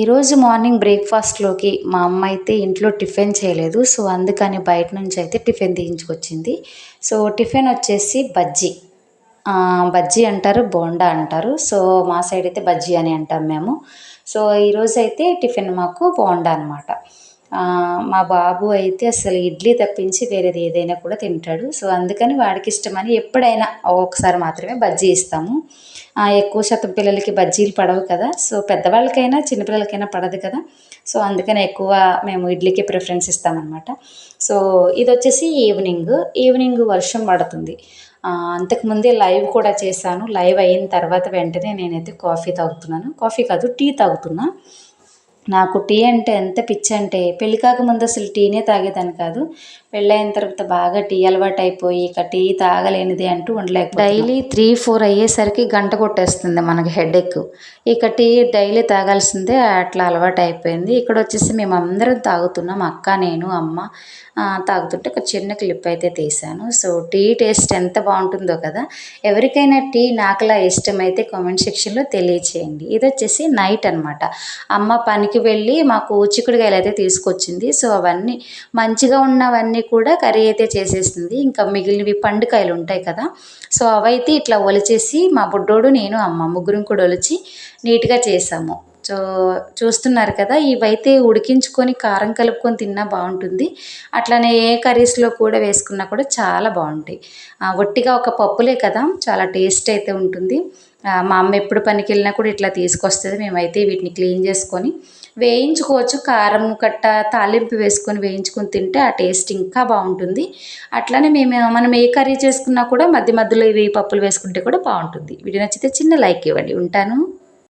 ఈరోజు మార్నింగ్ బ్రేక్ఫాస్ట్లోకి మా అమ్మ అయితే ఇంట్లో టిఫిన్ చేయలేదు. సో అందుకని బయట నుంచి అయితే టిఫిన్ తీయించుకొచ్చింది. సో టిఫిన్ వచ్చేసి బజ్జీ. బజ్జీ అంటారు బోండా అంటారు. సో మా సైడ్ అయితే బజ్జీ అని అంటాం మేము. సో ఈరోజు అయితే టిఫిన్ మాకు బోండా అనమాట మా బాబు అయితే అసలు ఇడ్లీ తప్పించి వేరేది ఏదైనా కూడా తింటాడు. సో అందుకని వాడికి ఇష్టమని ఎప్పుడైనా ఒకసారి మాత్రమే బజ్జీ ఇస్తాము. ఎక్కువ శాతం పిల్లలకి బజ్జీలు పడవు కదా. సో పెద్దవాళ్ళకైనా చిన్నపిల్లలకైనా పడదు కదా. సో అందుకని ఎక్కువ మేము ఇడ్లీకి ప్రిఫరెన్స్ ఇస్తామన్నమాట. సో ఇది వచ్చేసి ఈవినింగ్. ఈవినింగ్ వర్షం పడుతుంది. అంతకుముందే లైవ్ కూడా చేశాను. లైవ్ అయిన తర్వాత వెంటనే నేనైతే కాఫీ తాగుతున్నాను. కాఫీ కాదు టీ తాగుతున్నా. నాకు టీ అంటే ఎంత పిచ్చి అంటే పెళ్ళి కాకముందు అసలు టీనే తాగేదాన్ని కాదు. పెళ్ళైన తర్వాత బాగా టీ అలవాటు అయిపోయి ఇక టీ తాగలేనిది అంటూ ఉండలేక డైలీ త్రీ ఫోర్ అయ్యేసరికి గంట కొట్టేస్తుంది మనకి హెడేక్. ఇక టీ డైలీ తాగాల్సిందే అట్లా అలవాటు అయిపోయింది ఇక్కడ వచ్చేసి మేము అందరం తాగుతున్నాం అక్క నేను అమ్మ. తాగుతుంటే ఒక చిన్న క్లిప్ అయితే తీశాను. సో టీ టేస్ట్ ఎంత బాగుంటుందో కదా. ఎవరికైనా టీ నాకులా ఇష్టమైతే కామెంట్ సెక్షన్లో తెలియచేయండి. ఇది వచ్చేసి నైట్ అనమాట అమ్మ పనికి వెళ్ళి మాకు చిక్కుడుకాయలు అయితే తీసుకొచ్చింది. సో అవన్నీ మంచిగా ఉన్నవన్నీ కూడా కర్రీ అయితే చేసేసింది. ఇంకా మిగిలినవి పండుకాయలు ఉంటాయి కదా. సో అవైతే ఇట్లా ఒలిచేసి మా బుడ్డోడు నేను అమ్మ ముగ్గురం కూడా ఒలిచి నీట్గా చేసాము. సో చూస్తున్నారు కదా ఇవైతే ఉడికించుకొని కారం కలుపుకొని తిన్నా బాగుంటుంది. అట్లానే ఏ కర్రీస్లో కూడా వేసుకున్నా కూడా చాలా బాగుంటాయి. ఒట్టిగా ఒక పప్పులే కదా చాలా టేస్ట్ అయితే ఉంటుంది. మా అమ్మ ఎప్పుడు పనికి వెళ్ళినా కూడా ఇట్లా తీసుకొస్తుంది మేమైతే వీటిని క్లీన్ చేసుకొని వేయించుకోవచ్చు. కారం కట్ట తాలింపు వేసుకొని వేయించుకొని తింటే ఆ టేస్ట్ ఇంకా బాగుంటుంది. అట్లానే మేము మనం ఏ కర్రీ చేసుకున్నా కూడా మధ్య మధ్యలో ఇవి పప్పులు వేసుకుంటే కూడా బాగుంటుంది. వీడియో నచ్చితే చిన్న లైక్ ఇవ్వండి. ఉంటాను.